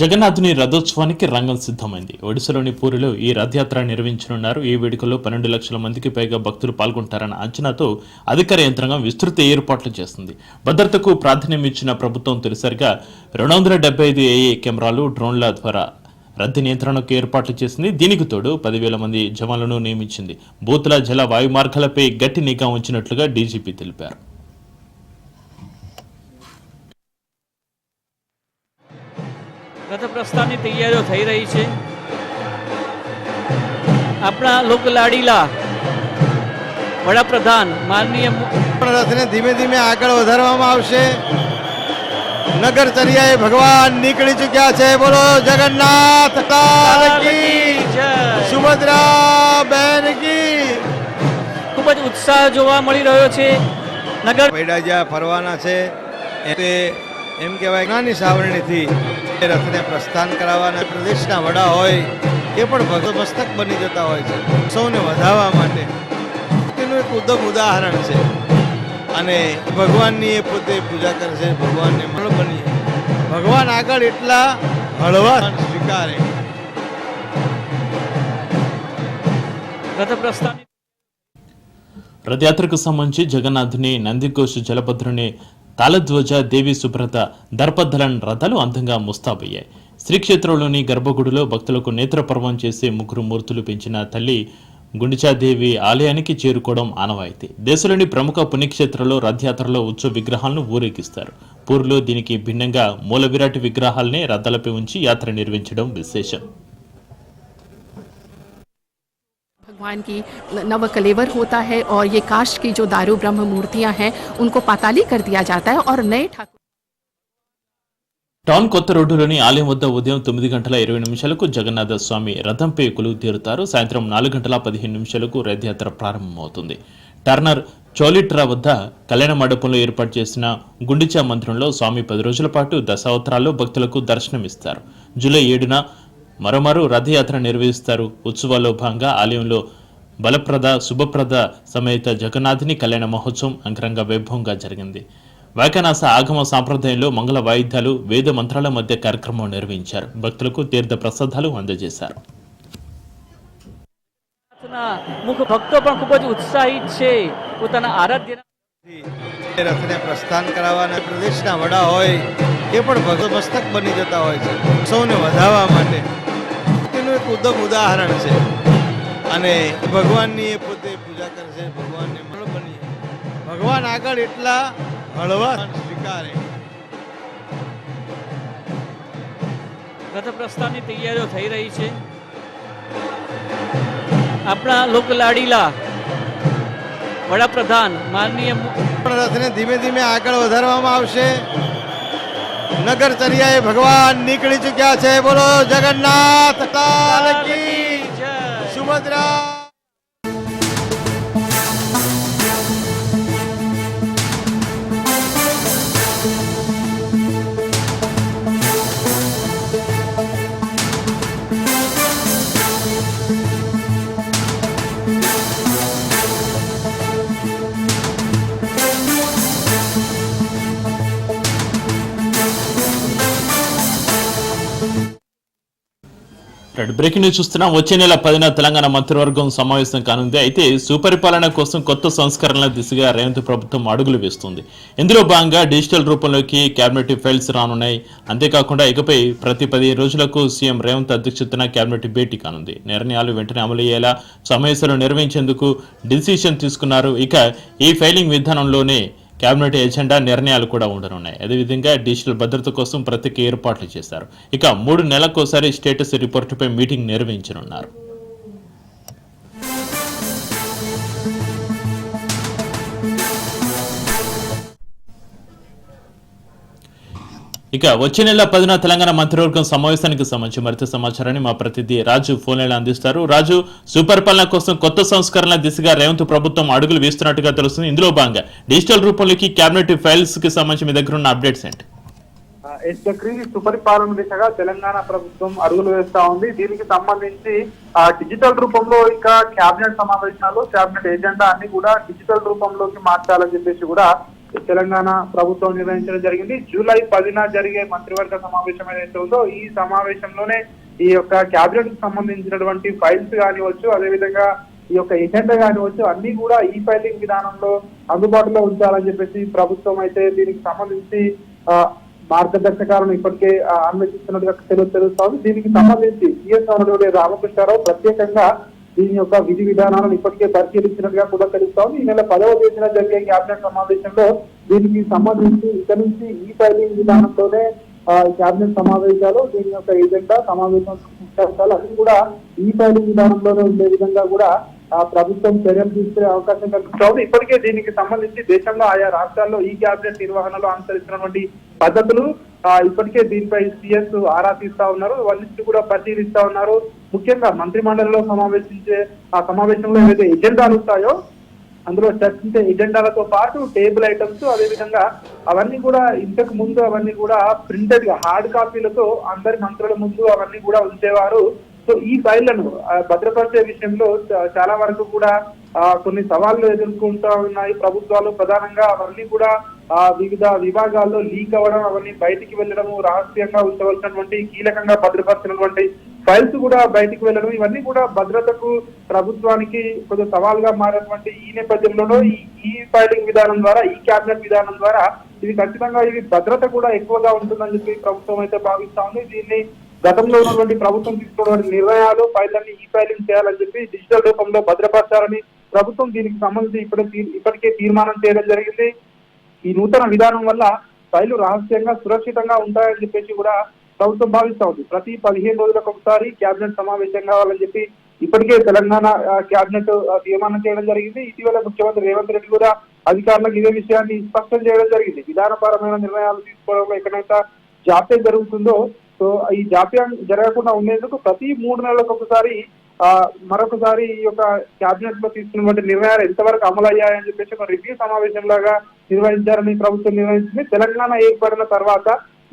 జగన్నాథుని రథోత్సవానికి రంగం సిద్ధమైంది. ఒడిశాలోని పూరిలో ఈ రథయాత్ర నిర్వహించనున్నారు. ఈ వేడుకలో పన్నెండు లక్షల మందికి పైగా భక్తులు పాల్గొంటారన్న అంచనాతో అధికార యంత్రాంగం విస్తృత ఏర్పాట్లు చేస్తుంది. భద్రతకు ప్రాధాన్యం ఇచ్చిన ప్రభుత్వం తొలిసారిగా రెండు వందల డెబ్బై ఐదు ఏఏ కెమెరాలు డ్రోన్ల ద్వారా రద్దీ నియంత్రణకు ఏర్పాట్లు చేసింది. దీనికి తోడు పదివేల మంది జవాన్లను నియమించింది. బూతుల జల వాయు మార్గాలపై గట్టి నిఘా ఉంచినట్లుగా డీజీపీ తెలిపారు. રથપ્રસ્થાનની તૈયારીઓ થઈ રહી છે. આપણા લોકલાડીલા વડાપ્રધાન માનનીય રથને ધીમે ધીમે આગળ વધારવામાં આવશે. નગરચર્યાએ ભગવાન નીકળી ચૂક્યા છે. બોલો જગન્નાથ સુભદ્રા કી ખૂબ જ ઉત્સાહ જોવા મળી રહ્યો છે. નગર ભેડા જ્યાં ફરવાના છે. એ એમ કહેવાય નાની સાવરણીથી એ રથને પ્રસ્થાન કરાવવાના પ્રદેશના વડા હોય એ પણ ભગત મસ્તક બની જતા હોય છે સૌને વધાવવા માટે તેનું એક ઉત્તમ ઉદાહરણ છે અને ભગવાનની એ પોતે પૂજા કરે છે ભગવાનને મળ બની ભગવાન આગળ એટલા હળવા સ્વીકારે રથપ્રસ્થાનની రథయాత్రకు సంబంధించి జగన్నాథుని నందిఘోష్ జలభద్రుని తాళధ్వజ దేవి సుబ్రత దర్పధలన్ రథాలు అందంగా ముస్తాబయ్యాయి. శ్రీక్షేత్రంలోని గర్భగుడిలో భక్తులకు నేత్రపర్వం చేసే ముగ్గురు మూర్తులు పెంచిన తల్లి గుండిచాదేవి ఆలయానికి చేరుకోవడం ఆనవాయితీ. దేశంలోని ప్రముఖ పుణ్యక్షేత్రంలో రథయాత్రలో ఉత్సవ విగ్రహాలను ఊరేగిస్తారు. పూర్లో దీనికి భిన్నంగా మూల విరాట్ విగ్రహాలనే రథాలపై ఉంచి యాత్ర నిర్వహించడం విశేషం. भगवान की नव कलेवर होता है और ये काष्ठ की जो दारू ब्रह्म मूर्तियां हैं उनको पाताली कर दिया जाता है और नए ठाकुर టౌన్ కొత్త రోడ్డులోని ఆలయం వద్ద ఉదయం తొమ్మిది గంటల ఇరవై నిమిషాలకు జగన్నాథ స్వామి రథంపై కొలువు తీరుతారు సాయంత్రం నాలుగు గంటల పదిహేను నిమిషాలకు రథయాత్ర ప్రారంభమవుతుంది టర్నర్ చోలిట్రా వద్ద కళ్యాణ మండపంలో ఏర్పాటు చేసిన గుండిచా మందిరంలో స్వామి పది రోజుల పాటు దశావతారాల్లో భక్తులకు దర్శనమిస్తారు జూలై ఏడున మరోమారు రథయాత్ర నిర్వహిస్తారు ఉత్సవాల్లో భాగంగా ఆలయంలో బలప్రద శుభప్రద సమేత జగన్నాథుని కళ్యాణ మహోత్సవం అంగరంగ వైభవంగా జరిగింది వైఖానాస ఆగమ సాంప్రదాయంలో మంగళ వాయిద్యాలు వేద మంత్రాల మధ్య కార్యక్రమం నిర్వహించారు భక్తులకు తీర్థ ప్రసాదాలు అందజేశారు ના મુખ ભક્તો પણ ખૂબ જ ઉત્સાહિત છે પોતાના આરાધ્યના એ રથને પ્રસ્થાન કરાવવાના પ્રદેશના વડા હોય એ પણ ભગત મસ્તક બની જતા હોય છે. સૌને વધાવવા માટે. તેનું એક ઉત્તમ ઉદાહરણ છે. અને ભગવાનની એ પોતે પૂજા કરે છે ભગવાનને મળ બની ભગવાન આગળ એટલા હળવા સ્વીકારે. રથપ્રસ્થાનની તૈયારીઓ થઈ રહી છે. આપણા લોકલાડીલા વડાપ્રધાન માનનીય રથને ધીમે ધીમે આગળ વધારવામાં આવશે. નગર ચર્યાએ ભગવાન નીકળી ચૂક્યા છે. બોલો Jagannath Subhadra. Red breaking news చూస్తున్నాం. వచ్చే నెల పదిన తెలంగాణ మంత్రివర్గం సమావేశం కానుంది. అయితే సుపరిపాలన కోసం కొత్త సంస్కరణల దిశగా రేవంత్ ప్రభుత్వం అడుగులు వేస్తుంది. ఇందులో భాగంగా డిజిటల్ రూపంలోకి కేబినెట్ ఫైల్స్ రానున్నాయి. అంతేకాకుండా ఇకపై ప్రతి పది రోజులకు సీఎం రేవంత్ అధ్యక్షతన కేబినెట్ భేటీ కానుంది. నిర్ణయాలు వెంటనే అమలయ్యేలా సమావేశాలు నిర్వహించేందుకు డిసిషన్ తీసుకున్నారు. ఇక ఈ ఫైలింగ్ విధానంలోనే కేబినెట్ ఎజెండా నిర్ణయాలు కూడా ఉండనున్నాయి. అదేవిధంగా డిజిటల్ భద్రత కోసం ప్రత్యేక ఏర్పాట్లు చేశారు. ఇక మూడు నెలలకోసారి స్టేటస్ రిపోర్టుపై మీటింగ్ నిర్వహించనున్నారు. ఇక వచ్చే నెల పదిన తెలంగాణ మంత్రివర్గం సమావేశానికి సంబంధించి మరింత సమాచారాన్ని మా ప్రతినిధి రాజు ఫోన్ అందిస్తారు. రాజు సుపరిపాలన కోసం కొత్త సంస్కరణల దిశగా రేవంత్ ప్రభుత్వం అడుగులు వేస్తున్నట్టుగా తెలుస్తుంది. ఇందులో భాగంగా డిజిటల్ రూపంలోకి కేబినెట్ ఫైల్స్కి సంబంధించి మీ దగ్గర ఉన్న అప్డేట్స్ ఏంటి? ఎస్ చక్రి సుపరిపాలన దిశగా తెలంగాణ ప్రభుత్వం అడుగులు వేస్తా ఉంది. దీనికి సంబంధించి ఆ డిజిటల్ రూపంలో ఇంకా కేబినెట్ సమావేశాలు కేబినెట్ ఎజెండా అన్ని కూడా డిజిటల్ రూపంలోకి మార్చాలని చెప్పేసి కూడా తెలంగాణ ప్రభుత్వం నిర్వహించడం జరిగింది. జూలై పదిన జరిగే మంత్రివర్గ సమావేశం ఏదైతే ఉందో ఈ సమావేశంలోనే ఈ యొక్క క్యాబినెట్కు సంబంధించినటువంటి ఫైల్స్ కానివచ్చు అదేవిధంగా ఈ యొక్క ఎజెండా కానివచ్చు అన్ని కూడా ఈ ఫైలింగ్ విధానంలో అందుబాటులో ఉంచాలని చెప్పేసి ప్రభుత్వం అయితే దీనికి సంబంధించి మార్గదర్శకాలను ఇప్పటికే అన్వేషిస్తున్నట్టుగా తెలుస్తుంది దీనికి సంబంధించి సిఎస్ రామకృష్ణారావు ప్రత్యేకంగా దీని యొక్క విధి విధానాలను ఇప్పటికే పరిశీలించినట్టుగా కూడా తెలుస్తోంది. ఈ నెల పదవ తేదీన జరిగే కేబినెట్ సమావేశంలో దీనికి సంబంధించి ఇక నుంచి ఈ ఫైలింగ్ విధానంతోనే కేబినెట్ సమావేశాలు దీని యొక్క ఏజెండా సమావేశం ముఖ్యాంశాలు అన్ని కూడా ఈ ఫైలింగ్ విధానంలోనే ఉండే విధంగా కూడా ఆ ప్రభుత్వం చర్యలు తీసుకునే అవకాశం కల్పిస్తోంది. ఇప్పటికే దీనికి సంబంధించి దేశంలో ఆయా రాష్ట్రాల్లో ఈ క్యాబినెట్ నిర్వహణలో అనుసరిస్తున్నటువంటి పద్ధతులు ఇప్పటికే దీనిపై సీఎస్ ఆరా తీస్తా ఉన్నారు. వాళ్ళని కూడా పరిశీలిస్తా ఉన్నారు. ముఖ్యంగా మంత్రి మండలిలో సమావేశించే ఆ సమావేశంలో ఏవైతే ఎజెండాలు ఉంటాయో అందులో చర్చించే ఎజెండాలతో పాటు టేబుల్ ఐటమ్స్ అదే విధంగా అవన్నీ కూడా ఇంతకు ముందు అవన్నీ కూడా ప్రింటెడ్ హార్డ్ కాపీలతో అందరి మంత్రుల ముందు అవన్నీ కూడా ఉంచేవారు. సో ఈ ఫైళ్ళను భద్రపరిచే విషయంలో చాలా వరకు కూడా కొన్ని సవాళ్ళు ఎదుర్కొంటూ ఉన్నాయి. ప్రభుత్వాలు ప్రధానంగా అవన్నీ కూడా ఆ వివిధ విభాగాల్లో లీక్ అవ్వడం అవన్నీ బయటికి వెళ్ళడం రహస్యంగా ఉంచవలసినటువంటి కీలకంగా భద్రపరిచినటువంటి ఫైల్స్ కూడా బయటికి వెళ్ళడం ఇవన్నీ కూడా భద్రతకు ప్రభుత్వానికి కొంచెం సవాల్గా మారినటువంటి ఈ నేపథ్యంలోనూ ఈ ఫైలింగ్ విధానం ద్వారా ఈ క్యాబినెట్ విధానం ద్వారా ఇది ఖచ్చితంగా ఇది భద్రత కూడా ఎక్కువగా ఉంటుందని చెప్పి ప్రభుత్వం అయితే భావిస్తా ఉంది. దీన్ని గతంలో ఉన్నటువంటి ప్రభుత్వం తీసుకున్నటువంటి నిర్ణయాలు ఫైళ్ళన్ని ఈ ఫైలింగ్ చేయాలని చెప్పి డిజిటల్ రూపంలో భద్రపరచాలని ప్రభుత్వం దీనికి సంబంధించి ఇప్పటికే ఇప్పటికే తీర్మానం చేయడం జరిగింది. ఈ నూతన విధానం వల్ల రైలు రహస్యంగా సురక్షితంగా ఉంటాయని చెప్పేసి కూడా ప్రభుత్వం భావిస్తా ఉంది. ప్రతి పదిహేను రోజులకు ఒకసారి కేబినెట్ సమావేశం కావాలని చెప్పి ఇప్పటికే తెలంగాణ కేబినెట్ తీర్మానం చేయడం జరిగింది. ఇటీవల ముఖ్యమంత్రి రేవంత్ రెడ్డి కూడా అధికారులకు ఇదే విషయాన్ని స్పష్టం చేయడం జరిగింది. విధానపరమైన నిర్ణయాలు తీసుకోవడంలో ఎక్కడైతే జాప్యం జరుగుతుందో సో ఈ జాప్యం జరగకుండా ఉండేందుకు ప్రతి మూడు నెలలకు ఒకసారి మరొకసారి ఈ యొక్క కేబినెట్లో తీసుకున్నటువంటి నిర్ణయాలు ఎంతవరకు అమలు అయ్యాయని చెప్పేసి ఒక రివ్యూ సమావేశం లాగా నిర్వహించారని ప్రభుత్వం నిర్వహించింది. తెలంగాణ ఏర్పడిన తర్వాత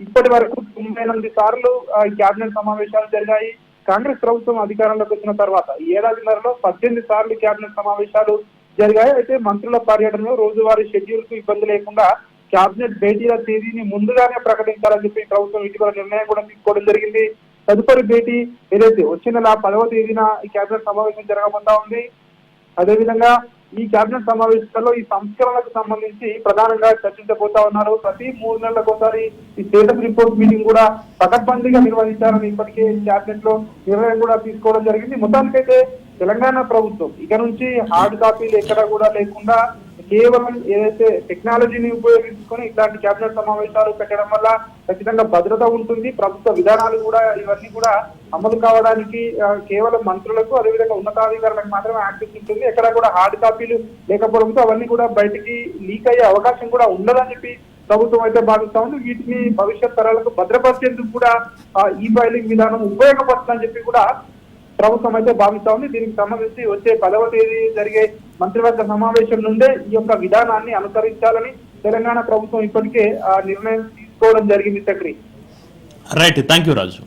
ఇప్పటి వరకు తొంభై ఎనిమిది సార్లు కేబినెట్ సమావేశాలు జరిగాయి. కాంగ్రెస్ ప్రభుత్వం అధికారంలోకి వచ్చిన తర్వాత ఏడాదిన్నరలో పద్దెనిమిది సార్లు కేబినెట్ సమావేశాలు జరిగాయి. అయితే మంత్రుల పర్యటనలో రోజువారీ షెడ్యూల్కు ఇబ్బంది లేకుండా కేబినెట్ భేటీల తేదీని ముందుగానే ప్రకటించాలని చెప్పి ప్రభుత్వం ఇటీవల నిర్ణయం కూడా తీసుకోవడం జరిగింది. తదుపరి భేటీ ఏదైతే వచ్చే నెల పదవ తేదీన ఈ కేబినెట్ సమావేశం జరగబోతా ఉంది. అదేవిధంగా ఈ కేబినెట్ సమావేశాల్లో ఈ సంస్కరణలకు సంబంధించి ప్రధానంగా చర్చించబోతా ఉన్నారు. ప్రతి మూడు నెలలకు ఒకసారి ఈ స్టేటస్ రిపోర్ట్ మీటింగ్ కూడా పకడ్బందీగా నిర్వహించారని ఇప్పటికే కేబినెట్లో నిర్ణయం కూడా తీసుకోవడం జరిగింది. మొత్తానికైతే తెలంగాణ ప్రభుత్వం ఇక నుంచి హార్డ్ కాపీలు ఎక్కడ కూడా లేకుండా కేవలం ఏదైతే టెక్నాలజీని ఉపయోగించుకొని ఇట్లాంటి కేబినెట్ సమావేశాలు పెట్టడం వల్ల ఖచ్చితంగా భద్రత ఉంటుంది. ప్రభుత్వ విధానాలు కూడా ఇవన్నీ కూడా అమలు కావడానికి కేవలం మంత్రులకు అదేవిధంగా ఉన్నతాధికారులకు మాత్రమే యాక్సెస్ ఉంటుంది. ఎక్కడ కూడా హార్డ్ కాపీలు లేకపోవడంతో అవన్నీ కూడా బయటికి లీక్ అయ్యే అవకాశం కూడా ఉండదని చెప్పి ప్రభుత్వం అయితే భావిస్తా ఉంది. వీటిని భవిష్యత్ తరాలకు భద్రపరిచేందుకు కూడా ఈ ఫైలింగ్ విధానం ఉపయోగపడుతుందని చెప్పి కూడా ప్రభుత్వం అయితే భావిస్తా ఉంది దీనికి సంబంధించి వచ్చే పదవ తేదీ జరిగే మంత్రివర్గ సమావేశం నుండే ఈ యొక్క విధానాన్ని అనుసరించాలని తెలంగాణ ప్రభుత్వం ఇప్పటికే ఆ నిర్ణయం తీసుకోవడం జరిగింది Chakri right thank you Raju.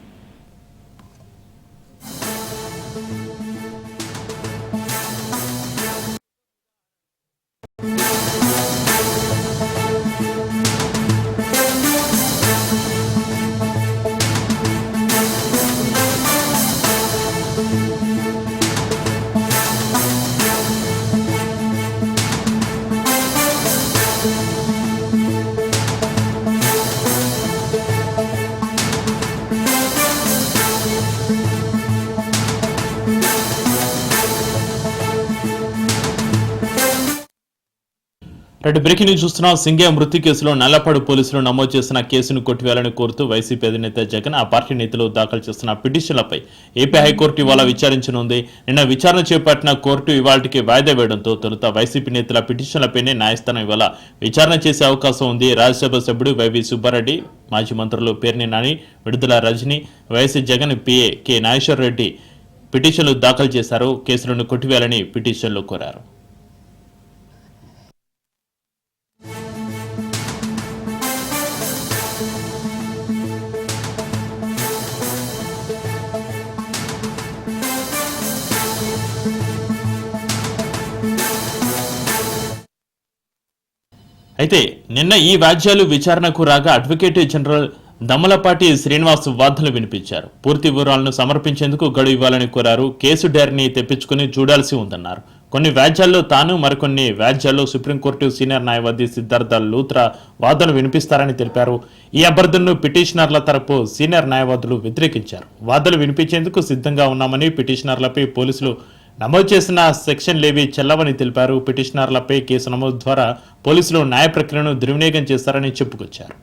రెండు బ్రేకింగ్ న్యూస్ చూస్తున్నాం. సింగే మృతి కేసులో నల్లపాడు పోలీసులు నమోదు చేసిన కేసును కొట్టివేయాలని కోరుతూ వైసీపీ అధినేత జగన్ ఆ పార్టీ నేతలు దాఖలు చేస్తున్న పిటిషన్లపై ఏపీ హైకోర్టు ఇవాళ విచారించనుంది. నిన్న విచారణ చేపట్టిన కోర్టు ఇవాళకి వాయిదా వేయడంతో తొలుత వైసీపీ నేతల పిటిషన్లపైనే న్యాయస్థానం ఇవాళ విచారణ చేసే అవకాశం ఉంది. రాజ్యసభ సభ్యుడు వైవి సుబ్బారెడ్డి మాజీ మంత్రులు Perni Nani Vidadala Rajini YS Jagan PA K Nageswara Reddy పిటిషన్లు దాఖలు చేశారు. కేసులను కొట్టివేయాలని పిటిషన్లు కోరారు. అయితే నిన్న ఈ వ్యాజ్యాలు విచారణకు రాగా అడ్వకేట్ జనరల్ దమ్మలపాటి శ్రీనివాస్ వాదనలు వినిపించారు. పూర్తి వివరాలను సమర్పించేందుకు గడువు ఇవ్వాలని కోరారు. కేసు డైరీని తెప్పించుకుని చూడాల్సి ఉందన్నారు. కొన్ని వ్యాజ్యాల్లో తాను మరికొన్ని వ్యాజ్యాల్లో సుప్రీంకోర్టు సీనియర్ న్యాయవాది సిద్ధార్థ లూత్రా వాదనలు వినిపిస్తారని తెలిపారు. ఈ అభ్యర్థులను పిటిషనర్ల తరపు సీనియర్ న్యాయవాదులు వ్యతిరేకించారు. వాదనలు వినిపించేందుకు సిద్ధంగా ఉన్నామని పిటిషనర్లపై పోలీసులు నమోదు చేసిన సెక్షన్లేవి చెల్లవని తెలిపారు. పిటిషనర్లపై కేసు నమోదు ద్వారా పోలీసులు న్యాయ ప్రక్రియను దుర్వినియోగం చేస్తారని చెప్పుకొచ్చారు.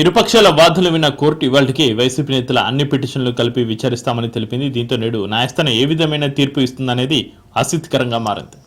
ఇరుపక్షాల వాదనలు విన్న కోర్టు ఇవాళకి వైసీపీ నేతల అన్ని పిటిషన్లు కలిపి విచారిస్తామని తెలిపింది. దీంతో నేడు న్యాయస్థానం ఏ విధమైన తీర్పు ఇస్తుందనేది ఆసక్తికరంగా మారింది.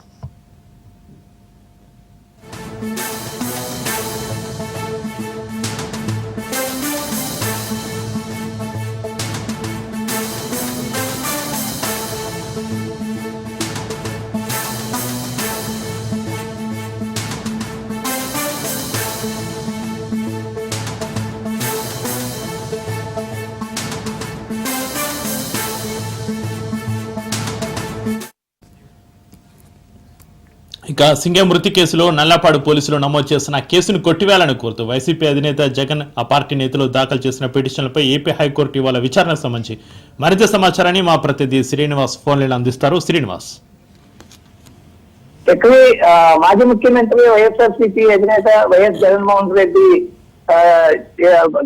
ఇక సింగం మృతి కేసులో నల్లపాడు పోలీసులు నమోదు చేసిన కేసును కొట్టివేయాలని కోరుతూ వైసీపీ అధినేత జగన్ ఆ పార్టీ నేతలు దాఖలు చేసిన పిటిషన్లపై ఏపీ హైకోర్టు ఇవాళ విచారణకు సంబంధించి మరింత సమాచారాన్ని మా ప్రతినిధి శ్రీనివాస్ ఫోన్లైన్ అందిస్తారు. శ్రీనివాస్. ఎక్కువ మాజీ ముఖ్యమంత్రి వైఎస్ఆర్సీపీ అధినేత వైఎస్ జగన్మోహన్ రెడ్డి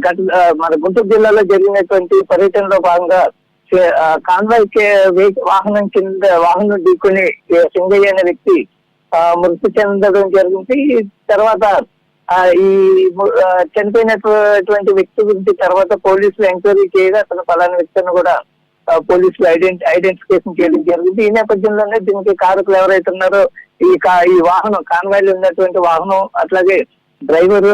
గత మన గుంటూరు జిల్లాలో జరిగినటువంటి పర్యటనలో భాగంగా కాన్వాయ్ వాహనం కింద వాహనం ఢీకొని సింగయ్య అనే వ్యక్తి మృతి చెందడం జరిగింది. ఈ తర్వాత ఈ చనిపోయినటువంటి వ్యక్తి గురించి తర్వాత పోలీసులు ఎంక్వైరీ చేయగా అతను పలానా వ్యక్తిని కూడా పోలీసులు ఐడెంటి ఐడెంటిఫికేషన్ చేయడం జరిగింది. ఈ నేపథ్యంలోనే దీనికి కారుకులు ఎవరైతే ఉన్నారో ఈ కా- ఈ వాహనం కాన్వాయ్లో ఉన్నటువంటి వాహనం అట్లాగే డ్రైవర్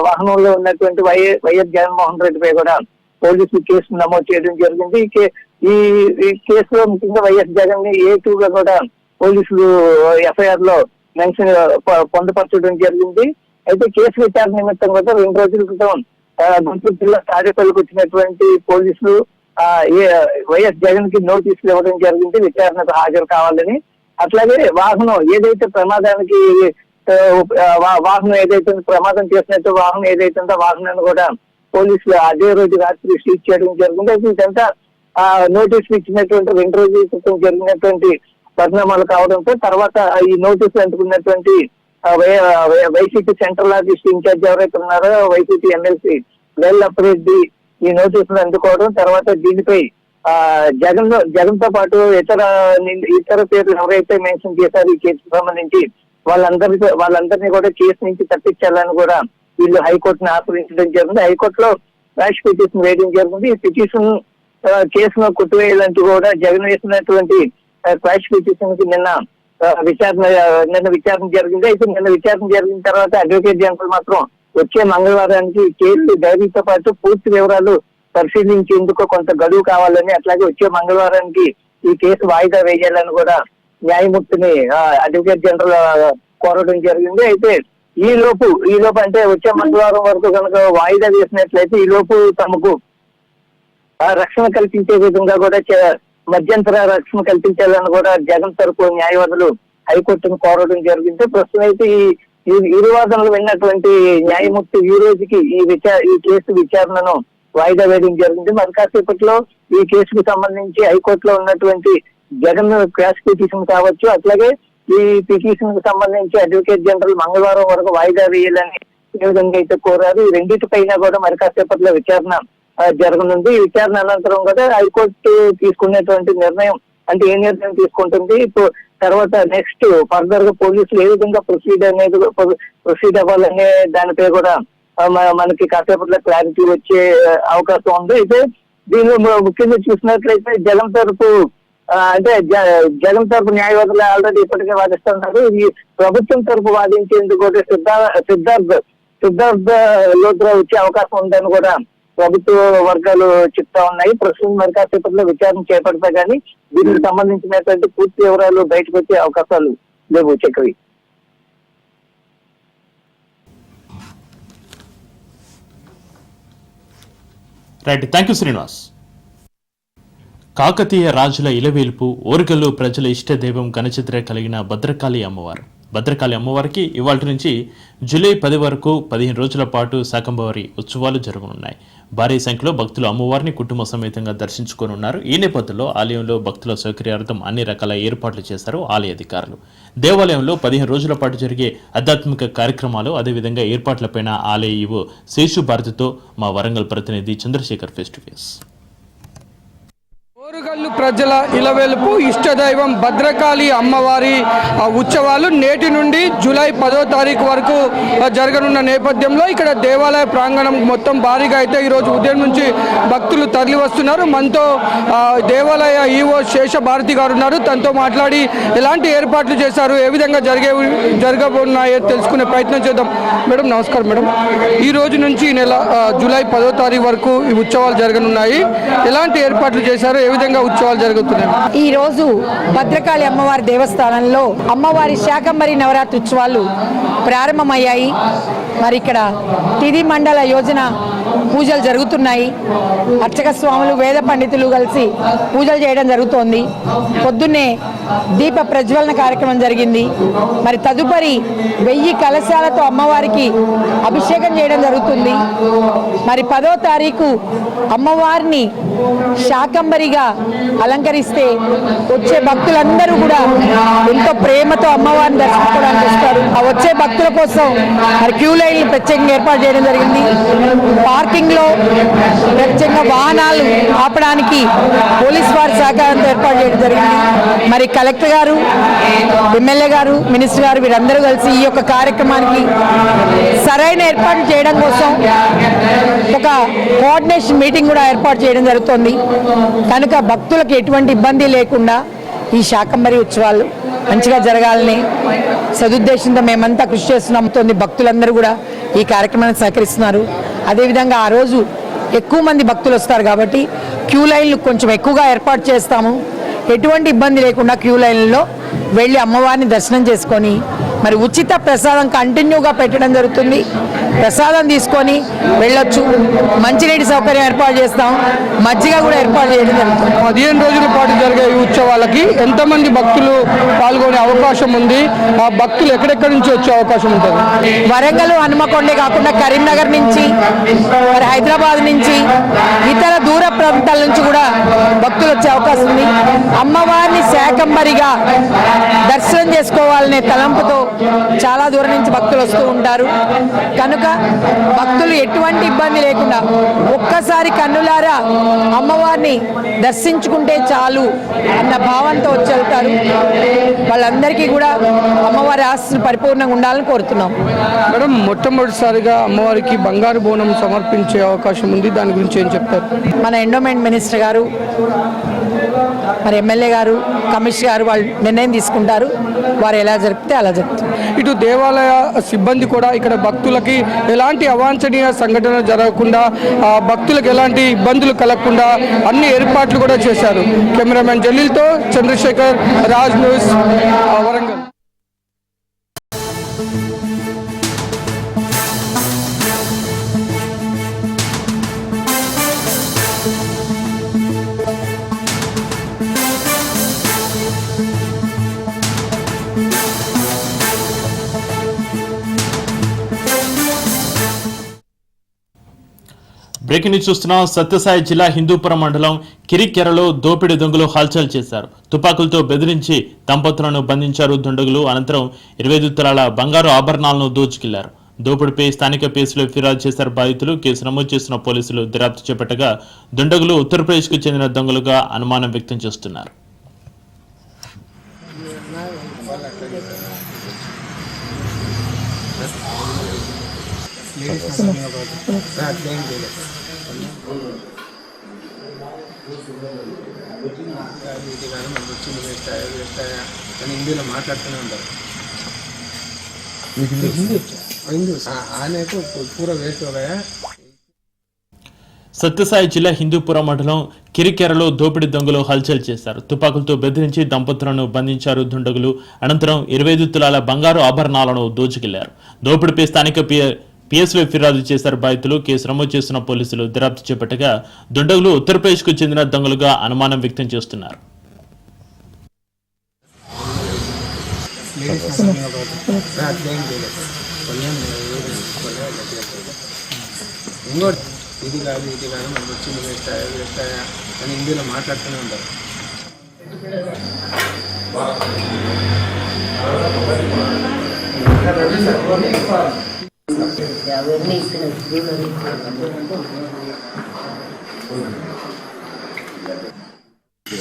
వాహనంలో ఉన్నటువంటి వై- వైఎస్ జగన్మోహన్ రెడ్డిపై కూడా పోలీసులు కేసు నమోదు చేయడం జరిగింది. ఈ కే- ఈ కేసులో ముఖ్యంగా వైఎస్ జగన్ని ఏ టూ గా కూడా పోలీసులు ఎఫ్ఐఆర్లో మెన్షన్ పొందపరచడం పొందుపరచడం జరిగింది. అయితే కేసు విచారణ నిమిత్తం కూడా రెండు రోజుల క్రితం గుంటూరు జిల్లా తాడేపల్లికి వచ్చినటువంటి పోలీసులు వైఎస్ జగన్కి నోటీసులు ఇవ్వడం జరిగింది. విచారణకు హాజరు కావాలని. అట్లాగే వాహనం ఏదైతే ప్రమాదానికి వాహనం ఏదైతే ప్రమాదం చేసినట్టు వాహనం ఏదైతే ఉందో వాహనాన్ని కూడా పోలీసులు అదే రోజు రాత్రి సీజ్ చేయడం జరిగింది. అయితే ఇదంతా ఆ నోటీసులు ఇచ్చినటువంటి రెండు రోజుల క్రితం జరిగినటువంటి పరిణామాలు కావడంతో తర్వాత ఈ నోటీసులు అందుకున్నటువంటి వైసీపీ సెంట్రల్ ఆఫీస్ ఇన్ఛార్జ్ ఎవరైతే ఉన్నారో వైసీపీ ఎమ్మెల్సీ వేల్లప్పరెడ్డి ఈ నోటీసులు అందుకోవడం తర్వాత దీనిపై ఆ జగన్ జగన్తో పాటు ఇతర ఇతర పేర్లు ఎవరైతే మెన్షన్ చేశారు ఈ కేసుకు సంబంధించి వాళ్ళందరి వాళ్ళందరినీ కూడా కేసు నుంచి తప్పించాలని కూడా వీళ్ళు హైకోర్టును ఆశ్రయించడం జరిగింది. హైకోర్టులో రాష్ పిటిషన్ వేయడం జరిగింది. ఈ పిటిషన్ కేసును కొట్టివేయాలంటూ కూడా జగన్ వేసినటువంటి క్వాష్కి నిన్న విచారణ నిన్న విచారణ జరిగింది. అయితే నిన్న విచారణ జరిగిన తర్వాత అడ్వకేట్ జనరల్ మాత్రం వచ్చే మంగళవారానికి కేసు డైరీతో పాటు పూర్తి వివరాలు పరిశీలించేందుకు కొంత గడువు కావాలని అట్లాగే వచ్చే మంగళవారానికి ఈ కేసు వాయిదా వేయాలని కూడా న్యాయమూర్తిని అడ్వకేట్ జనరల్ కోరడం జరిగింది. అయితే ఈ లోపు ఈ లోపు అంటే వచ్చే మంగళవారం వరకు కనుక వాయిదా వేసినట్లయితే ఈ లోపు తమకు రక్షణ కల్పించే విధంగా కూడా చే- మధ్యంతర రక్షణ కల్పించాలని కూడా జగన్ తరపు న్యాయవాదులు హైకోర్టును కోరడం జరిగింది. ప్రస్తుతం అయితే ఈ ఇరు వాదనలు విన్నటువంటి న్యాయమూర్తి ఈ రోజుకి ఈ విచార ఈ కేసు విచారణను వాయిదా వేయడం జరిగింది. మరి కాసేపట్లో ఈ కేసుకు సంబంధించి హైకోర్టులో ఉన్నటువంటి జగన్ క్రాస్ పిటిషన్ కావచ్చు అట్లాగే ఈ పిటిషన్కు సంబంధించి అడ్వకేట్ జనరల్ మంగళవారం వరకు వాయిదా వేయాలని ఏ విధంగా అయితే కోరారు. ఈ రెండింటిపైన కూడా మరి కాసేపట్లో విచారణ జరగనుంది. విచారణ అనంతరం కూడా హైకోర్టు తీసుకునేటువంటి నిర్ణయం అంటే ఏ నిర్ణయం తీసుకుంటుంది? ఇప్పుడు తర్వాత నెక్స్ట్ ఫర్దర్గా పోలీసులు ఏ విధంగా ప్రొసీడ్ అనేది ప్రొసీడ్ అవ్వాలనే దానిపై కూడా మనకి కాసేపట్లో క్లారిటీ వచ్చే అవకాశం ఉంది. అయితే దీనిలో ముఖ్యంగా చూసినట్లయితే జగన్ తరపు అంటే జ- జగన్ తరపు న్యాయవాదులు ఆల్రెడీ ఇప్పటికే వాదిస్తున్నారు. ఈ ప్రభుత్వం తరపు వాదించేందుకు కూడా సిద్ధార్థ సిద్ధార్థ్ సిద్ధార్థ లోతుగా వచ్చే అవకాశం ఉందని కూడా ప్రభుత్వ వర్గాలు చెప్తా ఉన్నాయి. ప్రస్తుతం మరి కాసేపట్లో విచారణ చేపడతా కానీ దీనికి సంబంధించినటువంటి పూర్తి వివరాలు బయటకు వచ్చే అవకాశాలు లేవు Chakravi right. Thank you Srinivas. Kakatiya రాజుల ఇలవేల్పు ఓరుగల్లు ప్రజల ఇష్టదైవం గణచిత్ర కలిగిన భద్రకాళి అమ్మవారు. భద్రకాళి అమ్మవారికి ఇవాళ నుంచి జూలై పది వరకు పదిహేను రోజుల పాటు శాకంబవారి ఉత్సవాలు జరగనున్నాయి. భారీ సంఖ్యలో భక్తులు అమ్మవారిని కుటుంబ సమేతంగా దర్శించుకోనున్నారు ఈ నేపథ్యంలో ఆలయంలో భక్తుల సౌకర్యార్థం అన్ని రకాల ఏర్పాట్లు చేశారు ఆలయ అధికారులు. దేవాలయంలో పదిహేను రోజుల పాటు జరిగే ఆధ్యాత్మిక కార్యక్రమాలు అదేవిధంగా ఏర్పాట్లపైన ఆలయ ఈవో శేషు భారతితో మా వరంగల్ ప్రతినిధి చంద్రశేఖర్ ఫేస్ టు ఫేస్. కోరుగల్లు ప్రజల ఇలవెలుపు ఇష్టదైవం భద్రకాళి అమ్మవారి ఆ, ఉత్సవాలు నేటి నుండి జూలై పదో తారీఖు వరకు జరగనున్న నేపథ్యంలో ఇక్కడ దేవాలయ ప్రాంగణం మొత్తం భారీగా అయితే ఈరోజు ఉదయం నుంచి భక్తులు తరలి వస్తున్నారు. మనతో దేవాలయ ఈవో శేషభారతి గారు ఉన్నారు. తనతో మాట్లాడి ఎలాంటి ఏర్పాట్లు చేశారు ఏ విధంగా జరిగే జరగబోన్నాయో తెలుసుకునే ప్రయత్నం చేద్దాం. మేడం నమస్కారం మేడం. ఈ రోజు నుంచి ఈ నెల జూలై పదో తారీఖు వరకు ఈ ఉత్సవాలు జరగనున్నాయి. ఎలాంటి ఏర్పాట్లు చేశారు ఏ విధంగా ఉత్సవాలు జరుగుతున్నాయి. ఈ రోజు భద్రకాళి అమ్మవారి దేవస్థానంలో అమ్మవారి శాకంబరి నవరాత్రి ఉత్సవాలు ప్రారంభమయ్యాయి. మరి ఇక్కడ తిది మండల యోజన పూజలు జరుగుతున్నాయి. అర్చక స్వాములు వేద పండితులు కలిసి పూజలు చేయడం జరుగుతోంది. పొద్దున్నే దీప ప్రజ్వలన కార్యక్రమం జరిగింది. మరి తదుపరి వెయ్యి కలశాలతో అమ్మవారికి అభిషేకం చేయడం జరుగుతుంది. మరి పదో తారీఖు అమ్మవారిని శాకంబరిగా అలంకరిస్తే వచ్చే భక్తులందరూ కూడా ఎంతో ప్రేమతో అమ్మవారిని దర్శించుకోవడానికి వస్తారు. ఆ వచ్చే భక్తుల కోసం మరి క్యూ లైన్లు ప్రత్యేకంగా ఏర్పాటు చేయడం జరిగింది. పార్కింగ్ లో ప్రత్యేకంగా వాహనాలు ఆపడానికి పోలీస్ వారి సహకారంతో ఏర్పాటు చేయడం జరిగింది. మరి కలెక్టర్ గారు ఎమ్మెల్యే గారు మినిస్టర్ గారు వీరందరూ కలిసి ఈ యొక్క కార్యక్రమానికి సరైన ఏర్పాటు చేయడం కోసం ఒక కోఆర్డినేషన్ మీటింగ్ కూడా ఏర్పాటు చేయడం జరుగుతుంది. కనుక భక్తులకు ఎటువంటి ఇబ్బంది లేకుండా ఈ శాకంబరి ఉత్సవాలు మంచిగా జరగాలని సదుద్దేశంతో మేమంతా కృషి చేస్తున్నాం భక్తులందరూ కూడా ఈ కార్యక్రమాన్ని సహకరిస్తున్నారు. అదేవిధంగా ఆ రోజు ఎక్కువ మంది భక్తులు వస్తారు కాబట్టి క్యూ లైన్లు కొంచెం ఎక్కువగా ఏర్పాటు చేస్తాము. ఎటువంటి ఇబ్బంది లేకుండా క్యూ లైన్లలో వెళ్ళి అమ్మవారిని దర్శనం చేసుకొని మరి ఉచిత ప్రసాదం కంటిన్యూగా పెట్టడం జరుగుతుంది. ప్రసాదం తీసుకొని వెళ్ళొచ్చు. మంచినీటి సౌకర్యం ఏర్పాటు చేస్తాం. మజ్జిగ కూడా ఏర్పాటు చేయడం జరుగుతుంది. పదిహేను రోజుల పాటు జరిగే ఈ ఉత్సవాలకి ఎంతమంది భక్తులు పాల్గొనే అవకాశం ఉంది? ఆ భక్తులు ఎక్కడెక్కడి నుంచి వచ్చే అవకాశం ఉంటుంది? వరంగల్ హనుమకొండే కాకుండా కరీంనగర్ నుంచి మరి హైదరాబాద్ నుంచి ఇతర దూర ప్రాంతాల నుంచి కూడా భక్తులు వచ్చే అవకాశం ఉంది. అమ్మవారిని శాకంబరిగా దర్శనం చేసుకోవాలనే తలంపుతో చాలా దూరం నుంచి భక్తులు వస్తూ ఉంటారు. కనుక భక్తులు ఎటువంటి ఇబ్బంది లేకుండా ఒక్కసారి కన్నులారా అమ్మవారిని దర్శించుకుంటే చాలు అన్న భావంతో వచ్చి వెళ్తారు. వాళ్ళందరికీ కూడా అమ్మవారి ఆశలు పరిపూర్ణంగా ఉండాలని కోరుతున్నాం. మేడం మొట్టమొదటిసారిగా అమ్మవారికి బంగారు బోనం సమర్పించే అవకాశం ఉంది. దాని గురించి ఏం చెప్తారు? మన ఎండోమెంట్ మినిస్టర్ గారు మరి ఎమ్మెల్యే గారు కమిషనర్ గారు వాళ్ళు నిర్ణయం తీసుకుంటారు. వారు ఎలా జరిపితే అలా జరుగుతుంది ఇటు దేవాలయ సిబ్బంది కూడా ఇక్కడ భక్తులకి ఎలాంటి అవాంఛనీయ సంఘటన జరగకుండా ఆ భక్తులకు ఎలాంటి ఇబ్బందులు కలగకుండా అన్ని ఏర్పాట్లు కూడా చేశారు. Cameraman జలీల్తో Chandrashekhar Raj news Warangal. Breaking news చూస్తున్నాం సత్యసాయి జిల్లా హిందూపురం మండలం కిరికెరలో దోపిడీ దొంగలు హల్చల్ చేశారు. తుపాకులతో బెదిరించి దంపతులను బంధించారు దుండగులు. అనంతరం ఇరవై ఐదు తులాల బంగారు ఆభరణాలను దోచుకెళ్ళారు. దోపిడీపై స్థానిక కేసులో ఫిర్యాదు చేశారు. బాధితులు కేసు నమోదు చేసిన పోలీసులు దర్యాప్తు చేపట్టగా దుండగులు ఉత్తరప్రదేశ్కు చెందిన దొంగలుగా అనుమానం వ్యక్తం చేస్తున్నారు. హిందీలో మాట్లాడుతూనే ఉంటారు. సత్యసాయి జిల్లా హిందూపురం మండలం కిరికెరలో దోపిడి దొంగలు హల్చల్ చేశారు. తుపాకులతో బెదిరించి దంపతులను బంధించారు దుండగులు. అనంతరం ఇరవై ఐదు తులాల బంగారు ఆభరణాలను దోచుకెళ్ళారు. దోపిడిపై స్థానిక పిఎస్వై ఫిర్యాదు చేశారు. బాధితులు కేసు నమోదు చేస్తున్న పోలీసులు దర్యాప్తు చేపట్టగా దుండగులు ఉత్తరప్రదేశ్కు చెందిన దొంగలుగా అనుమానం వ్యక్తం చేస్తున్నారు. ఇంకోటి ఇది కాదు ఇది కాదు మనకు వచ్చింది వేస్తాయా వేస్తాయా అని హిందీలో మాట్లాడుతూనే ఉంటారు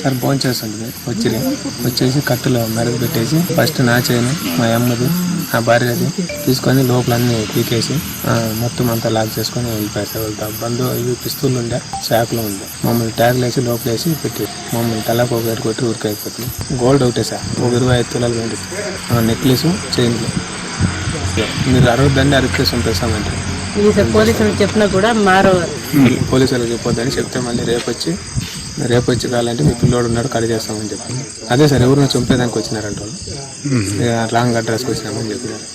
సార్ ఫోన్ చేస్తుంటుంది. వచ్చి వచ్చేసి కట్టులో మెరుగు పెట్టేసి ఫస్ట్ నా చేయను మా అమ్మది నా భార్యది తీసుకొని లోపల అన్ని పీకేసి మొత్తం అంతా లాక్ చేసుకొని వెళ్ళిపోయారు సార్. వెళ్తా బంధు ఇవి పిస్తూలు ఉండే శాఖలో ఉండే. మమ్మల్ని ట్యాగ్లు వేసి లోపల వేసి పెట్టి మమ్మల్ని తలకు ఒక కొట్టి ఊరికి అయిపోతుంది గోల్డ్ ఒకటే సార్. ఒక ఇరవై ఐదు తులాలు వెండి నెక్లెస్ చైన్లు. మీరు అరవద్దండి అరెస్ట్ పంపిస్తామంటే పోలీసులు చెప్పినా కూడా మారో పోలీసులకు చెప్పొద్దని చెప్తే మళ్ళీ రేపు వచ్చి రేపు వచ్చి కావాలంటే మీ పిల్లోడు ఉన్నాడు కడి చేస్తామని చెప్పి అదే సార్ ఎవరినో చంపేదానికి వచ్చినారంట వాళ్ళు. రాంగ్ అడ్రస్కి వచ్చినామని చెప్పినారు.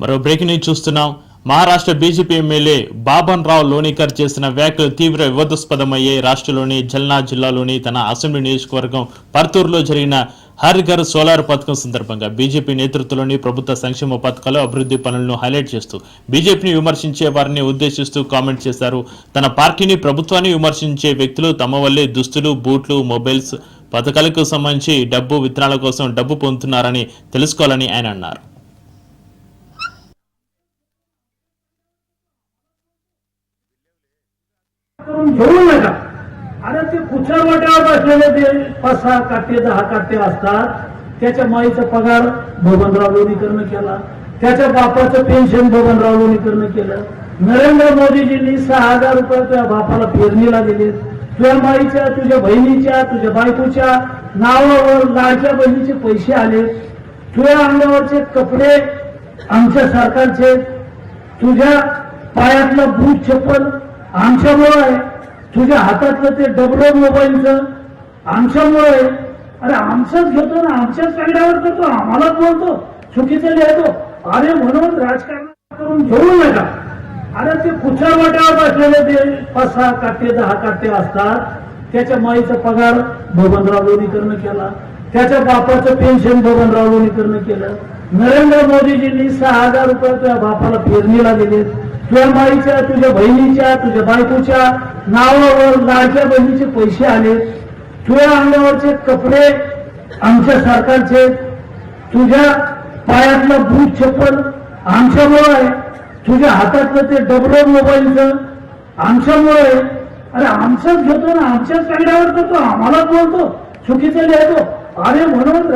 మరో బ్రేకింగ్ న్యూస్ చూస్తున్నాం. మహారాష్ట్ర బీజేపీ ఎమ్మెల్యే బాబన్ రావు లోనికర్ చేసిన వ్యాఖ్యలు తీవ్ర వివాదాస్పదమయ్యే రాష్ట్రంలోని జల్నా జిల్లాలోని తన అసెంబ్లీ నియోజకవర్గం పర్తూరులో జరిగిన హర్ ఘర్ సోలార్ పథకం సందర్భంగా బీజేపీ నేతృత్వంలోని ప్రభుత్వ సంక్షేమ పథకాలు అభివృద్ధి పనులను హైలైట్ చేస్తూ బీజేపీని విమర్శించే వారిని ఉద్దేశిస్తూ కామెంట్ చేశారు. తన పార్టీని ప్రభుత్వాన్ని విమర్శించే వ్యక్తులు తమ వల్లే దుస్తులు బూట్లు మొబైల్స్ పథకాలకు సంబంధించి డబ్బు విత్తనాల కోసం డబ్బు పొందుతున్నారని తెలుసుకోవాలని ఆయన అన్నారు. अरे कुठल्या वाट्यावर बसलेले ते पाच सहा काटे दहा काटे असतात त्याच्या माईचा पगार बबनराव लोणीकरनं केला. त्याच्या बापाचं पेन्शन बबनराव लोणीकरनं केलं. नरेंद्र मोदीजींनी सहा हजार रुपये तुझ्या बापाला पेरणीला दिले. तुझ्या माईच्या तुझ्या बहिणीच्या तुझ्या बायकोच्या नावावर लाडक्या बहिणीचे पैसे आले. तुझ्या अंगावरचे कपडे आमच्या सरकारचे. तुझ्या पायातलं बूट चप्पल आमच्यामुळं आहे. तुझ्या हातातलं ते डबडं मोबाईलचं आमच्यामुळे अरे आमचंच घेतो ना आमच्याच पॅगड्यावर करतो आम्हालाच बोलतो चुकीचं लिहितो. अरे म्हणून राजकारण करून घेऊ नका. अरे ते कुठल्या वाट्यावर बसलेले ते पाच सहा काटे दहा काटे असतात. त्याच्या माईचा पगार बबनराव लोणीकरनं केला. त्याच्या बापाचं पेन्शन बबनराव लोणीकरनं केलं. नरेंद्र मोदीजींनी सहा हजार रुपये त्या बापाला पेरणीला दिलेत. तुझ्या माईच्या तुझ्या बहिणीच्या तुझ्या बायकोच्या नावावर लाडक्या बहिणीचे पैसे आले. तुझ्या अंगावरचे कपडे आमच्या सरकारचे. तुझ्या पायातलं बूट चप्पल आमच्यामुळं आहे. तुझ्या हातातलं ते डबडं मोबाईलचं आमच्यामुळं आहे. अरे आमचंच घेतो ना आमच्याच पॅगड्यावर करतो आम्हालाच बोलतो. चुकीचं लिहितो अरे म्हणून